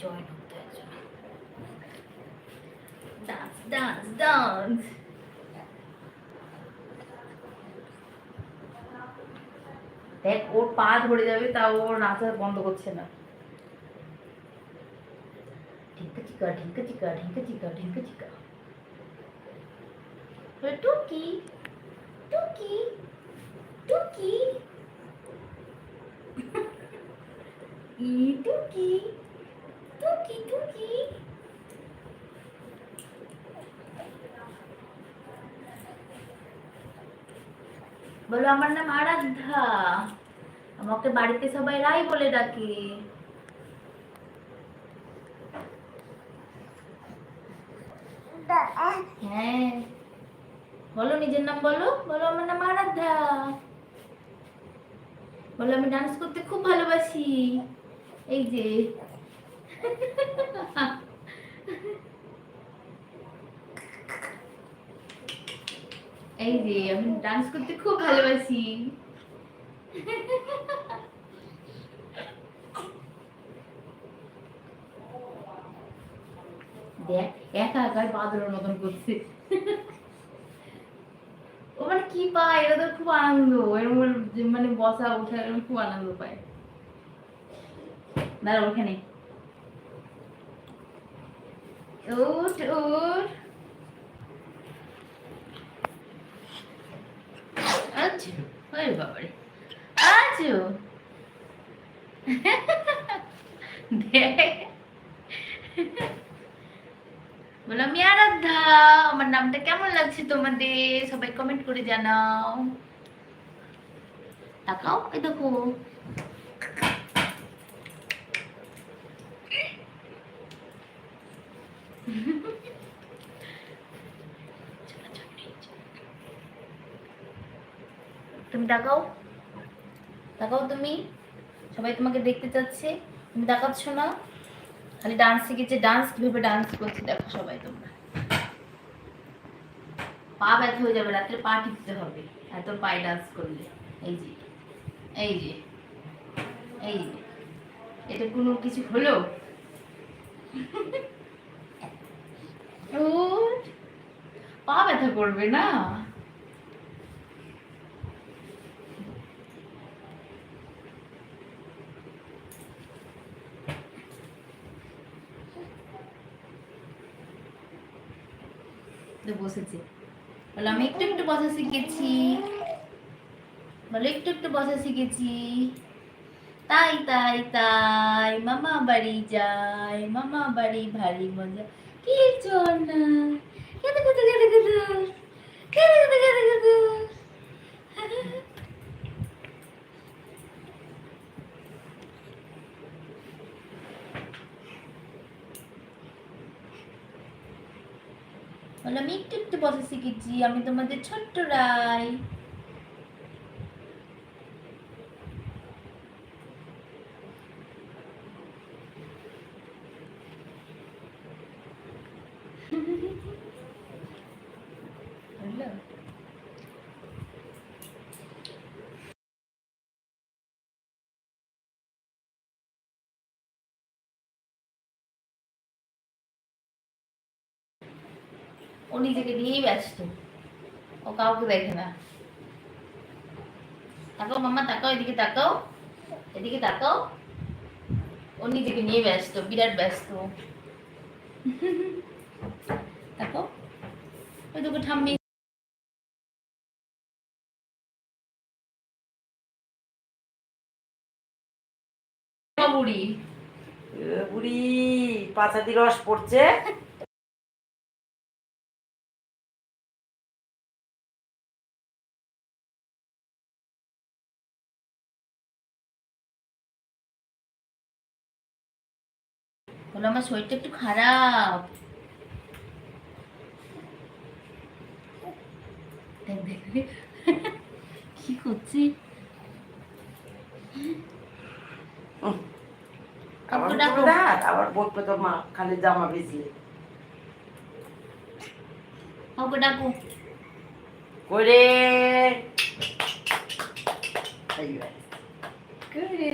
Join হতে হয়েছে dance dance dance দেখ ওর পা ধরে যাবে তাও ওর নাচা বন্ধ করছে না। ঢিঙ্কা চিকা ঢিঙ্কা চিকা ঢিঙ্কা চিকা ঢিঙ্কা চিকা। টুকি টুকি টুকি। টুকি টুকি টুকি। বলো, আমার নাম আরাধ্যা। আমাকে বাড়িতে সবাই রাই বলে ডাকে। হ্যাঁ। বলো, নিজের নাম বলো। বলো, আমার নাম আরাধ্যা। বলো, আমি ডান্স করতে খুব ভালোবাসি। এই যে। এই যে, আমি ডান্স করতে খুব ভালোবাসি। দেখ, একা একাই বাদরের মতন করছে। ও মানে কি পায়, এটা তো খুব আনন্দ। এর মধ্যে মানে বসা ওঠা এরকম খুব আনন্দ পায়। দাঁড়া ওখানে উঠ উঠ। আরাধ্যা। আমার নামটা কেমন লাগছে তোমাদের? সবাই কমেন্ট করে জানাও। তাকাও, এই দেখো। তুমি তাকাও। তাকাও তুমি। সবাই তোমাকে দেখতে চাচ্ছে। তুমি তাকাচ্ছ না। খালি ডান্স শিখেছে। ডান্স কীভাবে ডান্স করছে দেখো সবাই তোমরা। পা ব্যথা হয়ে যাবে। রাত্রে পা টিপতে হবে। এত পায়ে ডান্স করলে। এই যে। এই যে। এই যে। এটা কোনো কিছু হলো? পা ব্যথা করবে না? বসেছে। বলে, আমি একটু একটু বসা শিখেছি। বলে, একটু একটু বসা শিখেছি। তাই তাই তাই, মামা বাড়ি যাই মামা বাড়ি ভারী মজা। আমি একটু একটু বসা শিখেছি আমি তোমাদের ছোট্ট রাই ও নিজেকে নিয়েই ব্যস্ত। ও কাউকে দেখে না। তাকাও মাম্মা, তাকাও, এদিকে তাকাও এদিকে তাকাও। ও নিজেকে নিয়ে ব্যস্ত, বিরাট ব্যস্ত। ওই তোকে ঠাম্মি বুড়ি। বুড়ি পাঁচাদি রস পড়ছে। বলো আমার শরীরটা একটু খারাপ। দেখ দেখ। কি করছি? আবার কাকু ডাকো। আবার বলবে তো মা খালি জামা ভিজলে। কাউকে ডাকো। করে করে